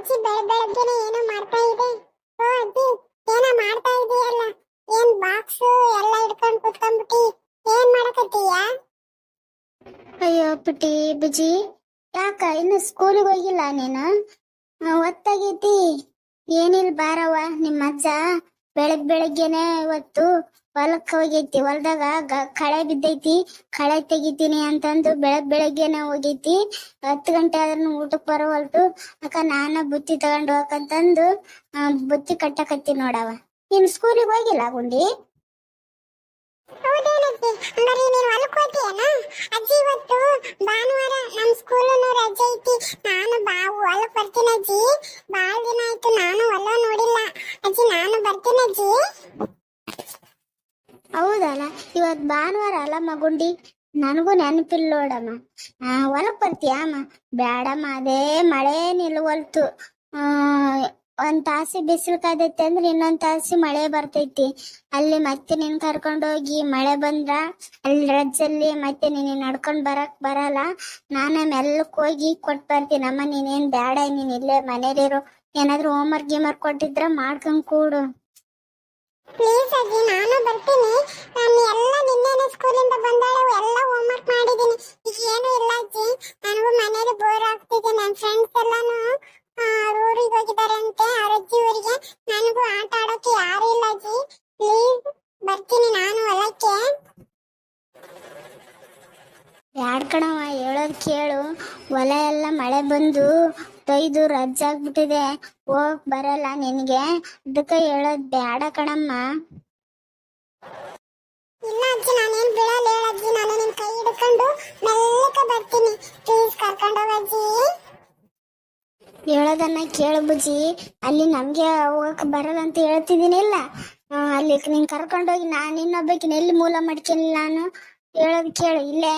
ಅಜ್ಜಿ ಬೆಳ ಏನೋ ಮಾಡ್ತಾ ಇದೆ ಓ, ಅಜ್ಜಿ, ಏನೋ ಮಾಡ್ತಾ ಇದೆಯಲ್ಲ? ಏನ್ ಬಾಕ್ಸ್ ಎಲ್ಲ ಹಿಡ್ಕೊಂಡ್ ಕುತ್ಕೊಂಡ್ಬಿಟ್ಟಿ, ಏನ್ ಮಾಡಕತ್ತೀಯ? ಅಯ್ಯೋ ಪುಟಿ ಬಿಜಿ, ಯಾಕ, ಇನ್ನು ಸ್ಕೂಲಿಗೆ ಹೋಗಿಲ್ಲ ನೀನು? ಒತ್ತಾಗೈತಿ ಏನಿಲ್ಲ ಬಾರವ್ವ ನಿಮ್ಮ ಅಜ್ಜ ಬೆಳಗ್ ಬೆಳಗ್ಗೆನೆ ಇವತ್ತು ಹೊಲಕ್ ಹೋಗೈತಿ ಹೊಲದಾಗ ಕಳೆ ಬಿದ್ದೈತಿ ಕಳೆ ತೆಗಿತೀನಿ ಅಂತಂದು ಬೆಳಗ್ ಬೆಳಗ್ಗೆನೆ ಹೋಗೈತಿ. ಹತ್ತು ಗಂಟೆ ಆದ್ರೂ ಊಟಕ್ ಬರೋವಲ್ತು ಅಕ್ಕ ನಾನ ಬುತ್ತಿ ತಗೊಂಡ್ ಹೋಗಕಂತಂದು ಆ, ಬುತ್ತಿ ಕಟ್ಟಕತ್ತಿ ನೋಡವ. ನೀನ್ ಸ್ಕೂಲಿಗೆ ಹೋಗಿಲ್ಲ ಗುಂಡಿ? ಹಂಗಾರೆ ನೀನ್ ಹೊಲಕ್ ಹೋಗ್ತೀಯನ? ಅಜ್ಜಿ ಇವತ್ತು ಭಾನುವಾರ ನಮ್ ಸ್ಕೂಲನು ರಜೆ ಐತಿ. ನಾನು ಬಾ ಹೊಲಕ್ ಬರ್ತೀನಿ ಅಜ್ಜಿ. ಬಾಳ ದಿನ ಆಯ್ತು ನಾನು ಹೊಲ ನೋಡಿಲ್ಲ. ಅಜ್ಜಿ ನಾನು ಬರ್ತೀನಿ ಅಜ್ಜಿ. ಹೌದಲ್ಲ? ಇವತ್ ಭಾನುವಾರ ಅಲ್ಲ ಮಗುಂಡಿ ನನಗೂ ನೆನಪಿಲ್ಲ ನೋಡಮ್ಮ. ಆ, ಹೊಲಕ್ ಬರ್ತೀಯ ಅಮ್ಮ ಬ್ಯಾಡಮ್ಮ ಅದೇ ಮಳೆ ನಿಲ್ವಲ್ತು ಆ ಒಂದ್ ತಾಸಿ ಬಿಸಿಲು ಕಾದೈತಿ ಅಂದ್ರೆ ಇನ್ನೊಂದ್ ತಾಸಿ ಮಳೆ ಬರ್ತೈತಿ. ಅಲ್ಲಿ ಮತ್ತೆ ನಿನ್ ಕರ್ಕೊಂಡ್ ಹೋಗಿ ಮಳೆ ಬಂದ್ರ ಅಲ್ಲಿ ರಜ್ಜಲ್ಲಿ ಮತ್ತೆ ನೀನ್ ನಡ್ಕೊಂಡ್ ಬರಕ್ ಬರಲ್ಲ. ನಾನೇ ಮೆಲ್ಲಕ್ ಹೋಗಿ ಕೊಟ್ ಬರ್ತೀನಮ್ಮ. ನೀನೇನ್ ಬ್ಯಾಡ ನೀನ್ ಇಲ್ಲೇ ಮನೇಲಿರು. ಏನಾದ್ರು ಹೋಮ್ವರ್ಕ್ ಗೀಮರ್ ಕೊಟ್ಟಿದ್ರ ಮಾಡ್ಕೊಂಡ್ ಕೂಡು. ಪ್ಲೀಸ್ ಅಜ್ಜಿ ನಾನು ಬರ್ತೀನಿ. ನಾನು ಎಲ್ಲ ನಿನ್ನೆನೆ ಸ್ಕೂಲಿಂದ ಬಂದಾಳೆ ಎಲ್ಲ ಹೋಮ್ವರ್ಕ್ ಮಾಡಿದ್ದೀನಿ ಈಗ ಏನು ಇಲ್ಲ ಅಜ್ಜಿ ನನಗೂ ಮನೇಲಿ ಬೋರ್ ಆಗ್ತಿದೆ ನನ್ನ ಫ್ರೆಂಡ್ಸ್ ಎಲ್ಲಾನು ಊರಿಗೆ ಹೋಗಿದ್ದಾರೆ ಅಂತೆ ಅವ್ರ ಅಜ್ಜಿ ಊರಿಗೆ ನನಗೂ ಆಟ ಆಡೋಕೆ ಯಾರು ಇಲ್ಲ ಅಜ್ಜಿ ಪ್ಲೀಸ್ ಬರ್ತೀನಿ ನಾನು ಹೊಲಕ್ಕೆ ಬ್ಯಾಡ್ ಕಣವ ಹೇಳೋದ್ ಕೇಳು ಹೊಲ ಎಲ್ಲ ಮಳೆ ಬಂದು ತೊಯ್ದು ರಜ್ಜಾಗ್ಬಿಟ್ಟಿದೆ ಹೋಗ್ ಬರಲ್ಲ ನಿನಗೆ. ಅದಕ್ಕೆ ಹೇಳೋದ್ ಬ್ಯಾಡ ಕಣಮ್ಮ. ಇಲ್ಲ ಅಜ್ಜಿ ನಾನೇನ್ ಬಿಡಲ್ಲ ಹೇಳ ಅಜ್ಜಿ. ನಾನು ನಿನ್ ಕೈ ಹಿಡ್ಕೊಂಡು ಮೆಲ್ಲಕ್ಕೆ ಬರ್ತೀನಿ. ಪ್ಲೀಸ್ ಕರ್ಕೊಂಡು ಹೋಗ್ ಅಜ್ಜಿ. ಹೇಳೋದನ್ನ ಕೇಳು ಬುಜ್ಜಿ. ಅಲ್ಲಿ ನಮ್ಗೆ ಹೋಗಕ್ ಬರಲ್ಲ ಅಂತ ಹೇಳ್ತಿದೀನಿ ಇಲ್ಲ? ಅಲ್ಲಿ ನೀನ್ ಕರ್ಕೊಂಡೋಗಿ ನಾನು ಇನ್ನೊಬ್ಬಕಿನ ಎಲ್ಲಿ ಮೂಲ ಮಾಡ್ಕೊಂಡಿಲ್ಲ ನಾನು? ಹೇಳೋದ್ ಕೇಳು. ಇಲ್ಲೇ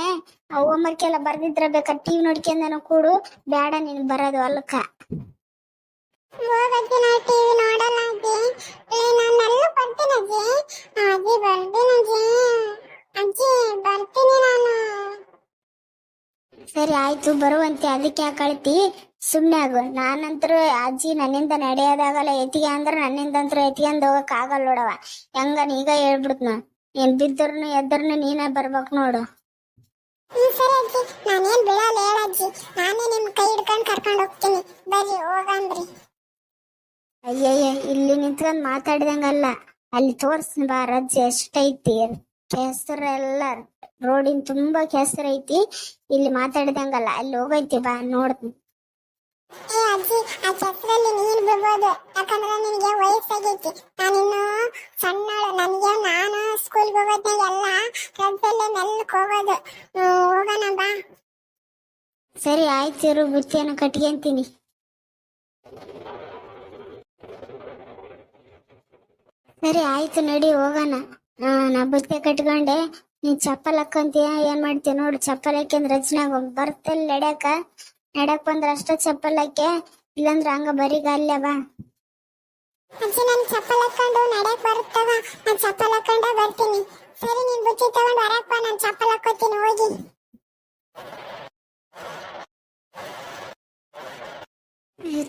ಹೋಮ್ವರ್ಕ್ ಎಲ್ಲ ಬರ್ದಿದ್ರ ಬೇಕಾ? ಟಿವಿ ನೋಡ್ಕೊಂಡೇನೋ ಕೂಡು. ಬೇಡ ನೀನ್ ಬರೋದು ಹೊಲಕ್ಕ ನಾ ಸರಿ ಆಯ್ತು. ಬರುವಂತೆ. ಅದಕ್ಕೆ ಯಾಕೆ ಕಳ್ತಿ ಸುಮ್ನೆ ಆಗು. ನಾನಂತರೂ ಅಜ್ಜಿ ನನ್ನಿಂದ ನಡೆಯೋದಾಗಲ್ಲ. ಎತ್ತಿಗೆ ಅಂದ್ರೆ ನನ್ನಿಂದಂತರೂ ಅಂದ್ ಹೋಗಕ್ ಆಗಲ್ಲ ನೋಡವ ಹೆಂಗ ಈಗ ಹೇಳ್ಬಿಡ್ತು ನೀನ್ ಬಿದ್ದರ್ನು ಎದ್ದರ್ನು ನೀನೇ ಬರ್ಬೇಕು ನೋಡು. ಸರಿ ಅಜ್ಜಿ. ನಾನೇನ್ ಬಿಡಲ್ಲ ನಾನೇ ಕೈ ಹಿಡ್ಕೊಂಡು ಕರ್ಕೊಂಡು ಹೋಗ್ತೀನಿ. ಬರ್ರಿ ಅಯ್ಯಯ್ಯ ಇಲ್ಲಿ ನಿಂತ್ಕೊಂಡ್ ಮಾತಾಡ್ದಂಗಲ್ಲ. ಅಲ್ಲಿ ತೋರ್ಸ್ ಬಾ ರಜ್ಜೆ ಎಷ್ಟೈತಿ ಕೆಸರೆಲ್ಲ ರೋಡಿನ ತುಂಬಾ ಕೆಸರು ಐತಿ. ಇಲ್ಲಿ ಮಾತಾಡ್ದಂಗಲ್ಲ. ಅಲ್ಲಿ ಹೋಗೈತಿ ಬಾ ನೋಡ್ತೀನಿ. ಏ ಅಜ್ಜಿ, ಆ ಚಕ್ರಲ್ಲಿ ನೀರ್ ಬಿಡ್ಬೋದು. ಯಾಕಂದ್ರೆ ನಿನಗೆ ವಯಸ್ಸಾಗೈತಿ. ನಾನಿನ್ನು ಸಣ್ಣಳು ನನಗೆ ನಾನು ಸ್ಕೂಲ್ಗೆ ಹೋಗೋದ್ನಾಗೆಲ್ಲ ರಜಲ್ಲೇ ಮೆಲ್ಲಕ್ ಹೋಗೋದು ಹೋಗೋಣ ಬಾ. ಸರಿ, ಆಯ್ತು ಇರು ಬುತ್ತಿಯನ್ನು ಕಟ್ಕೊಂತೀನಿ ಸರಿ, ಆಯ್ತು ನಡಿ, ಹೋಗೋಣ. ನಾ ಬುತ್ತಿ ಕಟ್ಕೊಂಡೆ. ನೀನ್ ಚಪ್ಪಲ್ ಹಾಕೊಂತೀಯ ಏನ್ ಮಾಡ್ತೀಯ ನೋಡು. ಚಪ್ಪಲ್ ಹಾಕ್ಯಂದ್ರ ರಚನೆ ಬರ್ತಲ್ಲ ನಡ್ಯಾಕ. ನಡ್ಯಾಕ್ ಬಂದ್ರ ಅಷ್ಟ ಚಪ್ಪಲ್ ಹಾಕೆ ಇಲ್ಲಂದ್ರ ಹಂಗ ಬರೀ ಗಾಲ್ಯವ ಅಜ್ಜಿ ನನ್ ಚಪ್ಪಲ್ ಹಾಕೊಂಡು ನಡಕ್ ಬರುತ್ತವ. ನಾನ್ ಚಪ್ಪಲ್ ಹಾಕೊಂಡ ಬರ್ತೀನಿ. ಸರಿ ನೀನ್ ಬುತ್ತಿ ತಗೊಂಡ್ ಹೊರಕ್ ಬಾ ನಾನ್ ಚಪ್ಪಲ್ ಹಾಕೋತೀನಿ ಹೋಗಿ.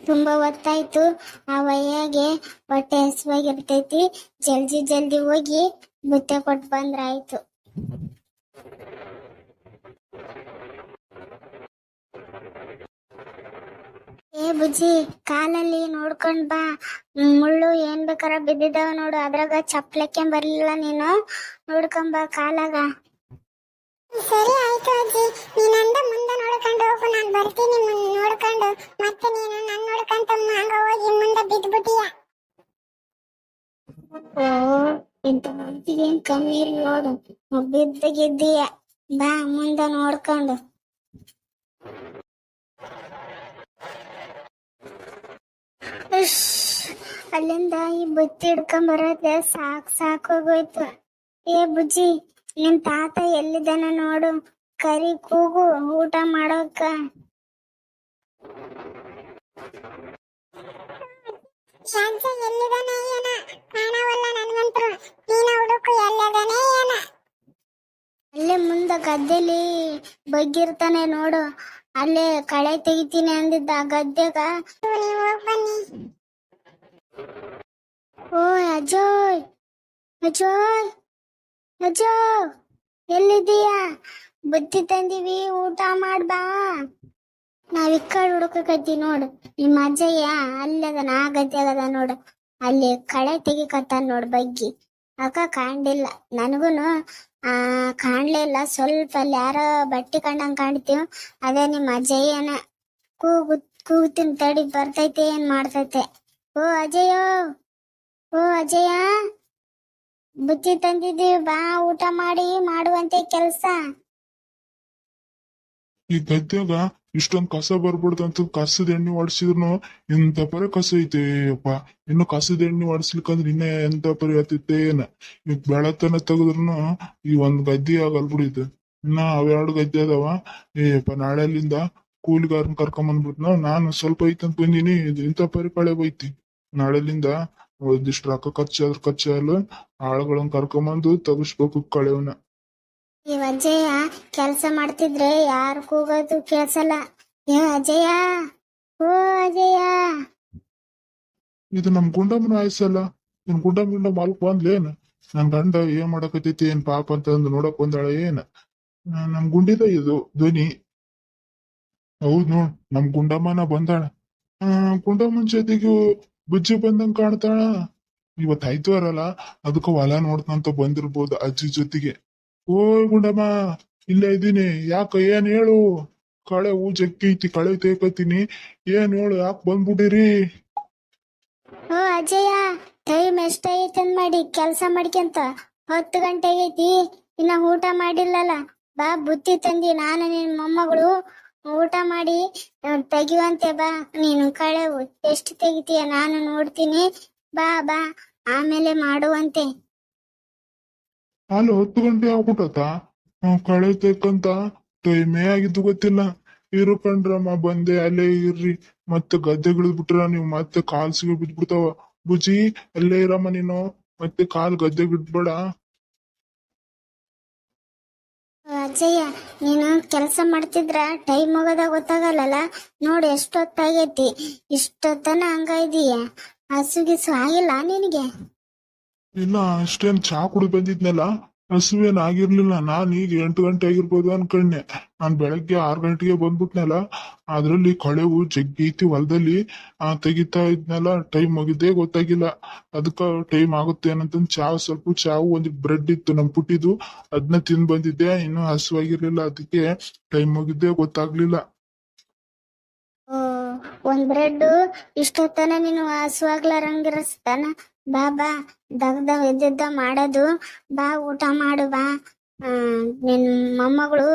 ತುಂಬಾ ಹೊತ್ತಾಯ್ತು. ಆ ವಯ್ಯಾಗೆ ಹೊಟ್ಟೆ ಹಸುವಾಗಿರ್ತೈತಿ ಜಲ್ದಿ ಜಲ್ದಿ ಹೋಗಿ ಬುತ್ತೆ ಕೊಟ್ಟು ಬಂದ್ರಾಯ್ತು ಬುಜ್ಜಿ ಕಾಲಲ್ಲಿ ನೋಡ್ಕೊಂಡ್ ಬಾ. ಮುಳ್ಳು ಏನ್ ಬೇಕಾರ ಬಿದ್ದಿದಾವ ನೋಡು. ಅದ್ರಾಗ ಚಪ್ಲಕ್ಕೆ ಬರ್ಲಿಲ್ಲ ನೀನು. ನೋಡ್ಕೊಂಡ್ ಬಾ ಕಾಲಾಗ. ಸರಿ ಆಯ್ತು ಅಜ್ಜಿ. ನೀನಂದ ಮುಂದೆ ನೋಡ್ಕೊಂಡು ಹೋಗು. ನಾನ್ ಬರ್ತೀನಿ ನೋಡ್ಕೊಂಡು. ಮತ್ತೆ ನೀನು ನನ್ ನೋಡ್ಕೊಂತ ಹಂಗ ಹೋಗಿ ಮುಂದೆ ಬಿದ್ದ್ಬಿಟ್ಟಿಯ ಓ ಇಂತ ಮನ್ಸಿಗೆ ಏನ್ ಕಮ್ಮಿ ಇಲ್ಲ ನೋಡು. ಬಿದ್ದ ಗಿದ್ದೀಯ. ಬಾ ಮುಂದೆ ನೋಡ್ಕೊಂಡು. ಅಲ್ಲಿಂದ ಈ ಬುತ್ತಿ ಹಿಡ್ಕೊಂಡ್ ಬರೋದೆ ಸಾಕ್ ಸಾಕ್ ಹೋಗೋಯ್ತು. ಏ ಬುಜ್ಜಿ ನಿನ್ ತಾತ ಎಲ್ಲಿದ್ದಾನ ನೋಡು. ಕರಿ ಕೂಗು, ಊಟ ಮಾಡೋಕ. ಎಲ್ಲಿದಾನೆ ಏನ? ಕಾಣವಲ್ಲ ನನ್ಗಂತರು ನೀನ ಹುಡುಕು ಎಲ್ಲಿದಾನೆ ಏನ? ಅಲ್ಲೇ ಮುಂದ ಗದ್ದೆಲಿ ಬಗ್ಗಿರ್ತಾನೆ ನೋಡು. ಅಲ್ಲೇ ಕಳೆ ತೆಗಿತೀನಿ ಅಂದಿದ್ದ ಗದ್ದೆಗ. ಓ ಅಜೋಯ್ ಅಜೋಯ್ ಅಜೋ ಎಲ್ಲಿದ್ದೀಯಾ? ಬುದ್ಧಿ ತಂದೀವಿ, ಊಟ ಮಾಡ್ಬಾ ನಾವ್ ಇಕ್ಕಡ್ ಕಡೆ ಹುಡುಕಕತ್ತಿ ನೋಡು. ನಿಮ್ಮ ಅಜ್ಜಯ್ಯ ಅಲ್ಲದನ, ಆ ಗದ್ದೆಗದ ನೋಡು. ಅಲ್ಲಿ ಕಳೆ ತೆಗಿಕತ್ತ ನೋಡು ಬಗ್ಗಿ. ಅಕ್ಕ ಕಾಣ್ಲಿಲ್ಲ. ನನಗೂನು ಆ ಕಾಣ್ಲಿಲ್ಲ ಸ್ವಲ್ಪ ಅಲ್ಲಿ ಯಾರೋ ಬಟ್ಟೆ ಕಂಡಂಗ್ ಕಾಣ್ತೀವ್ ಅದೇ ನಿಮ್ಮ ಅಜಯ್ಯನ ಕೂಗು ಕೂಗುತ್ತಿನ ತಡಿ, ಬರ್ತೈತೆ, ಏನ್ ಮಾಡ್ತೈತೆ? ಓ ಅಜಯೋ ಓ ಅಜಯ ಬುತ್ತಿ ತಂದಿದ್ದೀವಿ ಬಾ, ಊಟ ಮಾಡಿ, ಮಾಡುವಂತೆ ಕೆಲ್ಸ. ಈ ಇಷ್ಟೊಂದ್ ಕಸ ಬರ್ಬಾರ್ದು ಅಂತ ಕಸದ ಎಣ್ಣೆ ಹೊಡ್ಸಿದ್ರು ಎಂತ ಪರಿ ಕಸ ಐತೆ ಅಪ್ಪ. ಇನ್ನು ಕಸದ ಎಣ್ಣೆ ಹೊಡ್ಸ್ಲಿಕ್ಕಂದ್ರೆ ಇನ್ನ ಎಂತ ಪರಿ ಆತೈತೆ ಏನ? ಈಗ ಬೆಳತನ ತೆಗೆದ್ರು ಈ ಒಂದ್ ಗದ್ದೆ ಆಗಲ್ ಬಿಡಿತು. ಇನ್ನ ಅವೆರಡು ಗದ್ದೆ ಅದಾವ. ಏಪ್ಪ ನಾಳೆಲಿಂದ ಕೂಲಿಗಾರನ್ ಕರ್ಕೊಂಡ್ ಬಂದ್ಬಿಟ್ನ ನಾನು ಸ್ವಲ್ಪ ಐತಂತ ಬಂದೀನಿ ಇಂತ ಪರಿ ಕಳೆ ಬೈತಿ. ನಾಳೆಲಿಂದ ಒಂದಿಷ್ಟು ರೊಕ್ಕ ಖರ್ಚಾದ್ರ ಖರ್ಚಲ್ಲ ಆಳುಗಳನ್ನ ಕರ್ಕೊಂಬಂದು ತಗಸ್ಬೇಕು ಕಳೆವನ್ನ ಈ ಅಜ್ಜಯ್ಯ ಕೆಲಸ ಮಾಡ್ತಿದ್ರೆ ಯಾರು ಕೂಗೋದು ಕೇಳ್ಸಲ್ಲ. ಏ ಅಜಯ? ಓ ಅಜಯ. ಇದು ನಮ್ ಗುಂಡಮ್ಮನ ಆಯ್ಸಲ್ಲ ನಿನ್ ಗುಂಡಮ್ ಗುಂಡ ಮಾಲ್ಕ್ ಬಂದ್ಲೇನ? ನನ್ ಗಂಡ ಏನ್ ಮಾಡಕತ್ತೈತಿ ಏನ್ ಪಾಪ ಅಂತ ಅಂದ್ ನೋಡಕ್ ಬಂದಾಳ ಏನ? ನಮ್ ಗುಂಡಿದ ಇದು, ಧ್ವನಿ. ಹೌದ್ ನೋಡ್, ನಮ್ ಗುಂಡಮ್ಮನ ಬಂದಾಳ. ಆ, ಗುಂಡಮ್ಮನ್ ಜೊತೆಗೆ ಬುಜ್ಜಿ ಬಂದಂಗ್ ಕಾಣ್ತಾಳ. ಇವತ್ ಆಯ್ತವಾರ ಅಲ್ಲ ಅದಕ್ಕ ಹೊಲ ನೋಡ್ತಂತ ಬಂದಿರ್ಬೋದು ಅಜ್ಜಿ ಜೊತೆಗೆ. ಓಯ್ ಗುಂಡಮ್ಮ, ಇಲ್ಲ ಇದೀನಿ ಯಾಕ, ಏನ್ ಹೇಳು? ಕಳೆ ಹೂ ಐತಿ ಕಳೆ ತೇಕತ್ತೀನಿ ಏನ್ ಹೇಳು, ಯಾಕೆ ಬಂದ್ಬಿಟ್ಟಿರಿ? ಓ ಅಜಯ ಟೈಮ್ ಎಷ್ಟೈತಂದ್ ಮಾಡಿ, ಕೆಲಸ ಮಾಡ್ಕೊಂತ ಹತ್ತು ಗಂಟೆ ಐತಿ ಇನ್ನ ಊಟ ಮಾಡಿಲ್ಲಲ್ಲ. ಬಾ ಬುತ್ತಿ ತಂದಿ, ನಾನು ನಿನ್ ಮೊಮ್ಮಗಳು. ಊಟ ಮಾಡಿ ತೆಗಿವಂತೆ ಬಾ. ನೀನು ಕಳೆ ಎಷ್ಟು ತೆಗಿತೀಯ? ನಾನು ನೋಡ್ತೀನಿ. ಬಾ ಬಾ. ಆಮೇಲೆ ಮಾಡುವಂತೆ. ಅಲ್ಲಿ ಹತ್ತು ಗಂಟೆ ಆಗ್ಬಿಟ್ಟತ ಕಳೆ ತೆಕ್ಕಂತ ಟೈಮೇ ಆಗಿದ್ದು ಗೊತ್ತಿಲ್ಲ. ಇರು ಕಣ್ರಮ್ಮ, ಬಂದೆ, ಅಲ್ಲೇ ಇರ್ರಿ. ಮತ್ತೆ ಗದ್ದೆಗಿಳಿದ್ ಬಿಟ್ರ ನೀವ್ ಮತ್ತೆ ಕಾಲ್ ಸಿಗಿ ಬಿದ್ಬಿಡ್ತಾವ. ಬುಜಿ ಅಲ್ಲೇ ಇರಮ್ಮ ನೀನು. ಮತ್ತೆ ಕಾಲ್ ಗದ್ದೆ ಬಿಡ್ಬೇಡ. ಅಜ್ಜಯ್ಯ, ನೀನು ಕೆಲಸ ಮಾಡ್ತಿದ್ರ? ಟೈಮ್ ಹೋಗೋದ ಗೊತ್ತಾಗಲ್ಲಲ್ಲ? ನೋಡಿ, ಎಷ್ಟೊತ್ತಾಗೈತಿ. ಇಷ್ಟೊತ್ತನ ಹಂಗ ಇದೀಯ. ಹಸುಗಿಸು ಆಗಿಲ್ಲ ನಿನಗೆ? ಇಲ್ಲ, ಅಷ್ಟೇನ್ ಚಾ ಕುಡಿ ಬಂದಿದ್ನಲ್ಲ, ಹಸುವೇನ್ ಆಗಿರ್ಲಿಲ್ಲ. ನಾನ್ ಈಗ ಎಂಟು ಗಂಟೆ ಆಗಿರ್ಬೋದು ಅನ್ಕೊಂಡೆ. ನಾನ್ ಬೆಳಗ್ಗೆ ಆರ್ ಗಂಟೆಗೆ ಬಂದ್ಬಿಟ್ನಲ್ಲ, ಅದ್ರಲ್ಲಿ ಕಳೆವು ಜಗ್ಗಿತಿ ಹೊಲದಲ್ಲಿ, ಆ, ತೆಗಿತಾ ಇದ್ನಲ್ಲ ಟೈಮ್ ಮುಗಿದೇ ಗೊತ್ತಾಗಿಲ್ಲ. ಅದಕ್ಕ ಟೈಮ್ ಆಗುತ್ತೆ ಏನಂತಂದ್ ಚಾ, ಸ್ವಲ್ಪ ಚಾವು, ಒಂದ್ ಬ್ರೆಡ್ ಇತ್ತು ನಮ್ ಪುಟ್ಟಿದು. ಅದನ್ನ ತಿಂದ್ ಬಂದಿದ್ದೆ, ಇನ್ನು ಹಸುವಾಗಿರ್ಲಿಲ್ಲ ಅದಕ್ಕೆ ಟೈಮ್ ಮುಗಿದೇ ಗೊತ್ತಾಗ್ಲಿಲ್ಲ. ಒಂದ್ ಬ್ರೆಡ್ ಇಷ್ಟೊತ್ತನ ನೀನು ಹಸುವಾಗ್ಲಾರಂಗಿರಸ್ತಾನ ಬಾ ಬಾ. ದಗ್ ದಗ್ ಇದ್ದಿದ್ದ ಮಾಡೋದು. ಬಾ, ಊಟ ಮಾಡು, ಬಾ. ನಿನ್ ಮೊಮ್ಮಗಳು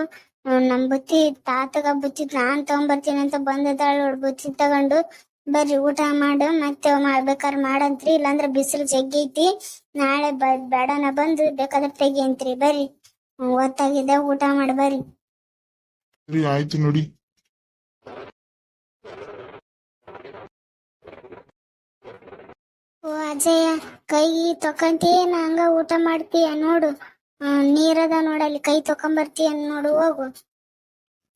ನಮ್ ಬುತ್ತಿ ತಾತಗ ಬುತ್ತಿ ನಾನ್ ತಗೊಂಬರ್ತೀನಿ ಅಂತ ಬಂದಿದ್ದಾಳು ಬುತ್ತಿ ತಗೊಂಡು, ಬರ್ರಿ, ಊಟ ಮಾಡು. ಮತ್ತೆ ಮಾಡ್ಬೇಕಾದ್ರೆ ಮಾಡಂತ್ರಿ. ಇಲ್ಲಾಂದ್ರ ಬಿಸಿಲು ಜಗ್ಗಿ ಐತಿ. ನಾಳೆ ಬೇಡನ ಬಂದು ಬೇಕಾದ್ರೆ ತೆಗಿಯಂತ್ರಿ ಬರ್ರಿ. ಒತ್ತಾಗಿದೆ ಊಟ ಮಾಡಿ, ಬರ್ರಿ. ಆಯ್ತು ನೋಡಿ. ಅಜಯ, ಕೈ ತೊಕೊಂತೀಯನ ಹಂಗ ಊಟ ಮಾಡ್ತೀಯ ನೋಡು. ನೀರದ ನೋಡಲ್ಲಿ ಕೈ ತೊಕೊಂಬರ್ತೀಯ ನೋಡು, ಹೋಗು.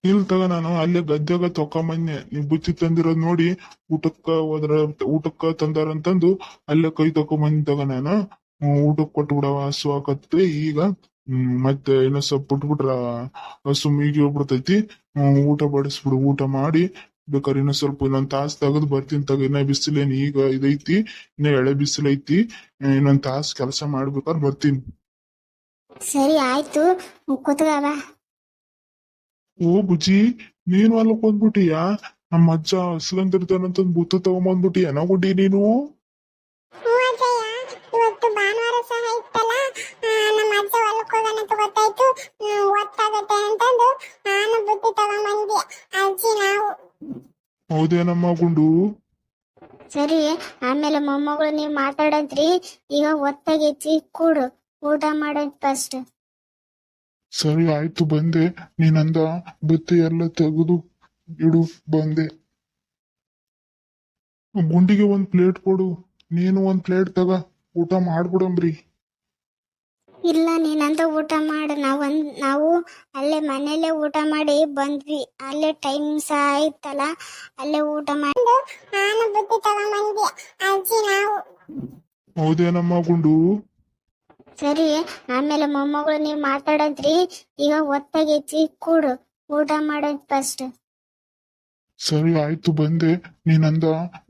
ಇಲ್ ತಗ ನಾನು, ಅಲ್ಲೇ ಗದ್ಯಾಗ ತೊಕೊಂಬನ್ನೆ. ನೀವ್ ಬುಚ್ಚಿ ತಂದಿರೋದ್ ನೋಡಿ, ಊಟಕ್ಕ ಹೋದ್ರ, ಊಟಕ್ಕ ತಂದಾರಂತಂದು ಅಲ್ಲೇ ಕೈ ತಕೊಂಬಂದಿ ತಗ ನಾನು. ಊಟಕ್ ಕೊಟ್ಟು ಬಿಡವ ಹಸು ಹಾಕತ್ರಿ ಈಗ ಮತ್ತೆ ಏನೋ ಸ್ವಲ್ಪ ಬಿಟ್ಬಿಟ್ರ ಹಸು ಮೀಗಿ ಹೋಗ್ಬಿಡ್ತೈತಿ. ಊಟ ಬಡಿಸ್ಬಿಡು, ಊಟ ಮಾಡಿ. ಬೇಕಾದ್ರೆ ಇನ್ನೂ ಸ್ವಲ್ಪ ಇನ್ನೊಂದ್ ತಾಸ್ ತೆಗೆದು ಬರ್ತೀನಿ ತಗ. ಇನ್ನ ಬಿಸಿಲೇನ್ ಈಗ ಇದೈತಿ ಇನ್ನ ಎಳೆ ಬಿಸಿಲೈತಿ ಇನ್ನೊಂದ್ ತಾಸ್ ಕೆಲಸ ಮಾಡ್ಬೇಕಾದ್ರೆ ಬರ್ತೀನಿ. ಸರಿ ಆಯ್ತು. ಕೂತ್ಕವ ಓ ಬುಜ್ಜಿ ನೀನ್ ಅಲ್ಲಿ ಬಂದ್ಬಿಟ್ಟಿಯಾ ನಮ್ಮ ಅಜ್ಜ ಹಸ್ಲಂತಿರ್ತಾನಂತಂದ್ ಬುತ್ತ ತಗೊಂಬಂದ್ಬಿಟ್ಟಿಯ? ಗುಡ್ಡಿ ನೀನು ಹ್ಞೂ ಅಜ್ಜಯ್ಯ ಇವತ್ತು ಭಾನುವಾರ ಸಹ ಇತ್ತಲ್ಲ ಆ, ನಮ್ಮ ಅಜ್ಜ ಹೊಲಕ್ಕೆ ಹೋಗೋಣ ಅಂತ ಗೊತ್ತಾಯ್ತು ಹ್ಮ್, ಹೊತ್ತಾಗತ್ತೆ ಅಂತಂದು ನಾನು ಬುತ್ತಿ ತಗೊಂಬಂದೆ ಅಜ್ಜಿ ನಾವು ಹೌದೇನಮ್ಮ ಗುಂಡು? ಸರಿ ಆಮೇಲೆ ಮೊಮ್ಮಗಳು ನೀವ್ ಮಾತಾಡಂತ್ರಿ. ಈಗ ಒತ್ತಾಗೈತಿ ಕೂಡು ಊಟ ಮಾಡೋದ್ ಫಸ್ಟ್ ಸರಿ ಆಯ್ತು ಬಂದೆ. ನೀನಂದ ಬತ್ತಿ ಎಲ್ಲ ತೆಗೆದು ಇಡು ಬಂದೆ. ಗುಂಡಿಗೆ ಒಂದ್ ಪ್ಲೇಟ್ ಕೊಡು. ನೀನು ಒಂದ್ ಪ್ಲೇಟ್ ತಗ. ಊಟ ಮಾಡ್ಬಿಡಂಬ್ರಿ. ಇಲ್ಲ ನೀನಂತ ಊಟ ಮಾಡು. ನಾವು ನಾವು ಅಲ್ಲೇ ಮನೆಯಲ್ಲೇ ಊಟ ಮಾಡಿ ಬಂದ್ವಿ. ಅಲ್ಲೇ ಟೈಮ್ ಸಹ ಆಯ್ತಲ್ಲ ಅಲ್ಲೇ ಊಟ ಮಾಡಿ. ನಾನು ಬುದ್ಧಿ ತಗೊಂಬಂದೆ ಅಜ್ಜಿ ನಾವು. ಹೌದೇನಮ್ಮ ಗುಂಡು? ಸರಿ ಆಮೇಲೆ ಮೊಮ್ಮಗಳು ನೀವು ಮಾತಾಡದ್ರಿ. ಈಗ ಒತ್ತಾಗೈತಿ ಕೂಡು ಊಟ ಮಾಡೋದ್ ಫಸ್ಟ್ ಸರಿ ಆಯ್ತು ಬಂದೆ. ನೀನಂದ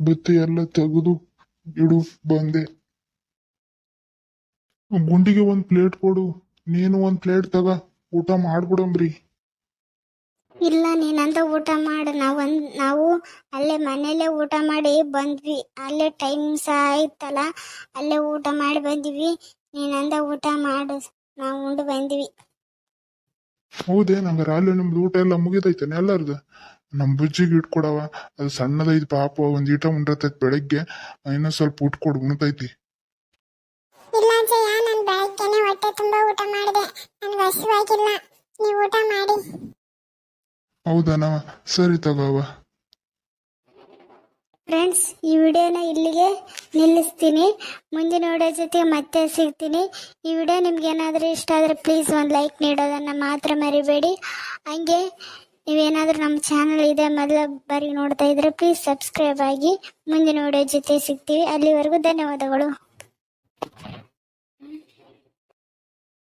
ಬತ್ತಿ ಎಲ್ಲ ತೆಗೆದು ಇಡು ಬಂದೆ. ಗುಂಡಿಗೆ ಒಂದ್ ಪ್ಲೇಟ್ ಕೊಡು. ನೀನು ಒಂದ್ ಪ್ಲೇಟ್ ತಗ. ಊಟ ಮಾಡ್ಬಿಡಂಬ್ರಿ. ಇಲ್ಲ ನೀನಂತ ಊಟ ಮಾಡು. ನಾವು ಒಂದ್ ನಾವು ಅಲ್ಲೇ ಮನೆಯಲ್ಲೇ ಊಟ ಮಾಡಿ ಬಂದ್ವಿ. ಅಲ್ಲೇ ಟೈಮ್ ಸಹ ಆಯ್ತಲ್ಲ ಅಲ್ಲೇ ಊಟ ಮಾಡಿ ಬಂದಿವಿ. ನೀನಂದ ಊಟ ಮಾಡು. ನಾವು ಉಂಡು ಬಂದ್ವಿ. ಹೌದೇ ನಂಗೆ ರಾಲಿ ನಮ್ದು ಊಟ ಎಲ್ಲ ಮುಗಿದೈತೇನೆ ಎಲ್ಲಾರ್ದು? ನಮ್ಮ ಬುಜ್ಜಿಗೆ ಇಟ್ಕೊಡವ ಅದು ಸಣ್ಣದೈತಿ ಪಾಪ ಒಂದ್ ಈಟ ಉಂಡತೈತಿ ಬೆಳಗ್ಗೆ. ಇನ್ನೂ ಸ್ವಲ್ಪ ಉಟ್ಕೊಡು ಉಣ್ತೈತಿ ಇಲ್ಲ ಅಜ್ಜಯ್ಯ ನಾನು ಬೆಳಗ್ಗೆನೆ ಹೊಟ್ಟೆ ತುಂಬಾ ಊಟ ಮಾಡಿದೆ ನನ್ಗೆ ಹಸಿವಾಗಿಲ್ಲ ನೀವು ಊಟ ಮಾಡಿ ಸರಿ ತಗೋವ ಫ್ರೆಂಡ್ಸ್ ಈ ವಿಡಿಯೋನ ಇಲ್ಲಿಗೆ ನಿಲ್ಲಿಸ್ತೀನಿ. ಮುಂದಿನ ವಿಡಿಯೋ ಜೊತೆ ಮತ್ತೆ ಸಿಗ್ತೀನಿ. ಈ ವಿಡಿಯೋ ನಿಮ್ಗೆ ಏನಾದರೂ ಇಷ್ಟ ಆದರೆ ಪ್ಲೀಸ್ ಒಂದು ಲೈಕ್ ನೀಡೋದನ್ನು ಮಾತ್ರ ಮರಿಬೇಡಿ. ಹಂಗೆ ನೀವೇನಾದರೂ ನಮ್ಮ ಚಾನಲ್ ಇದೆ, ಮೊದಲ ಬಾರಿ ನೋಡ್ತಾ ಇದ್ರೆ ಪ್ಲೀಸ್ ಸಬ್ಸ್ಕ್ರೈಬ್ ಆಗಿ ಮುಂದಿನ ವಿಡಿಯೋ ಜೊತೆ ಸಿಗ್ತೀವಿ. ಅಲ್ಲಿವರೆಗೂ ಧನ್ಯವಾದಗಳು.